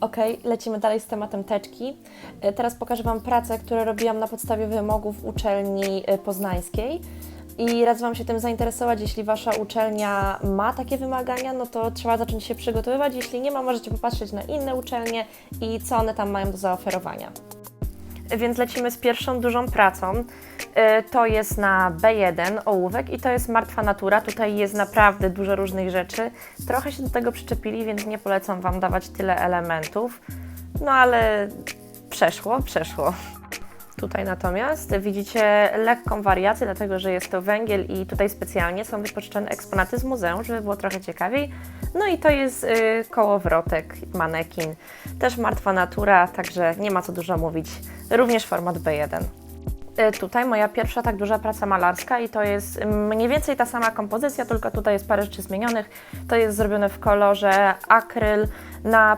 Ok, lecimy dalej z tematem teczki. E, Teraz pokażę Wam pracę, które robiłam na podstawie wymogów uczelni e, poznańskiej. I raz Wam się tym zainteresować, jeśli Wasza uczelnia ma takie wymagania, no to trzeba zacząć się przygotowywać. Jeśli nie ma, możecie popatrzeć na inne uczelnie i co one tam mają do zaoferowania. Więc lecimy z pierwszą dużą pracą. E, To jest na B1 ołówek i to jest martwa natura. Tutaj jest naprawdę dużo różnych rzeczy. Trochę się do tego przyczepili, więc nie polecam Wam dawać tyle elementów. No ale przeszło, przeszło. Tutaj natomiast widzicie lekką wariację, dlatego że jest to węgiel i tutaj specjalnie są wypożyczone eksponaty z muzeum, żeby było trochę ciekawiej. No i to jest y, kołowrotek, manekin. Też martwa natura, także nie ma co dużo mówić. Również format B1. Y, Tutaj moja pierwsza tak duża praca malarska i to jest mm, mniej więcej ta sama kompozycja, tylko tutaj jest parę rzeczy zmienionych. To jest zrobione w kolorze akryl na